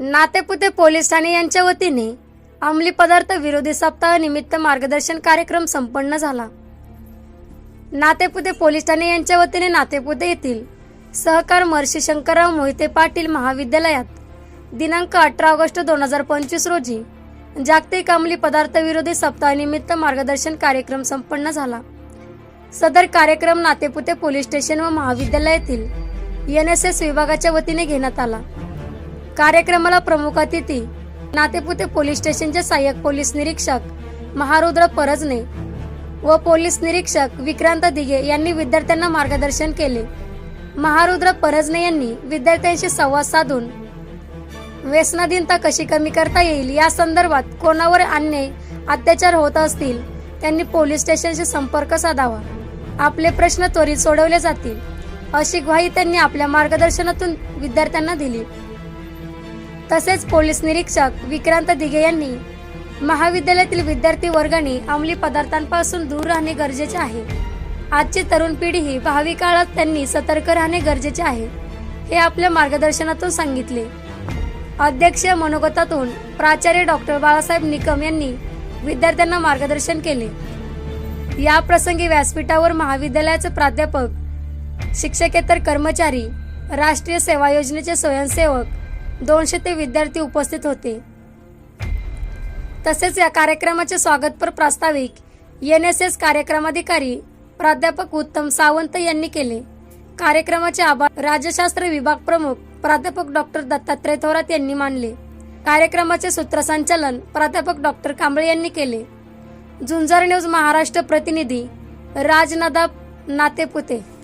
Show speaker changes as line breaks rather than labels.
Natepute police Thane यांच्या वतीने अंमली पदार्थ विरोधी सप्ताह निमित्त मार्गदर्शन कार्यक्रम संपन्न झाला. नातेपुते पोलीस ठाणे यांच्या वतीने नातेपुते येथील सहकार महर्षी शंकरराव मोहिते पाटील महाविद्यालयात दिनांक अठरा ऑगस्ट दोन हजार पंचवीस रोजी जागतिक अंमली पदार्थ विरोधी सप्ताहानिमित्त मार्गदर्शन कार्यक्रम संपन्न झाला. सदर कार्यक्रम नातेपुते पोलीस स्टेशन व महाविद्यालयातील एन एस एस विभागाच्या वतीने घेण्यात आला. कार्यक्रमाला प्रमुख अतिथी नातेपुते पोलीस स्टेशनचे सहाय्यक पोलीस निरीक्षक महारुद्र परजने व पोलीस निरीक्षक विक्रांत दिघे यांनी विद्यार्थ्यांना मार्गदर्शन केले. महारुद्र परजने यांनी विद्यार्थ्यांशी संवाद साधून व्यसनाधीनता कशी कमी करता येईल या संदर्भात कोणावर अन्याय अत्याचार होत असतील त्यांनी पोलीस स्टेशनशी संपर्क साधावा. आपले प्रश्न त्वरित सोडवले जातील. अशी ग्वाही त्यांनी आपल्या मार्गदर्शनातून विद्यार्थ्यांना दिली. तसेच पोलीस निरीक्षक विक्रांत दिघे यांनी महाविद्यालयातील विद्यार्थी वर्गाने अंमली पदार्थांपासून दूर राहणे गरजेचे आहे. आजची तरुण पिढी ही भावी काळात त्यांनी सतर्क राहणे गरजेचे आहे हे आपल्या मार्गदर्शनातून सांगितले. अध्यक्ष मनोगतातून प्राचार्य डॉक्टर बाळासाहेब निकम यांनी विद्यार्थ्यांना मार्गदर्शन केले. या प्रसंगी व्यासपीठावर महाविद्यालयाचे प्राध्यापक शिक्षकेतर कर्मचारी राष्ट्रीय सेवा योजनेचे स्वयंसेवक दोनशे ते विद्यार्थी उपस्थित होते. तसेच या कार्यक्रमाचे स्वागतपर प्रास्ताविक एन एस एस कार्यक्रमाधिकारी प्राध्यापक उत्तम सावंत यांनी केले. कार्यक्रमाचे आभार राज्यशास्त्र विभाग प्रमुख प्राध्यापक डॉक्टर दत्तात्रय थोरात यांनी मानले. कार्यक्रमाचे सूत्रसंचालन प्राध्यापक डॉक्टर कांबळे यांनी केले. झुंजार न्यूज महाराष्ट्र प्रतिनिधी राजनदाब नातेपुते.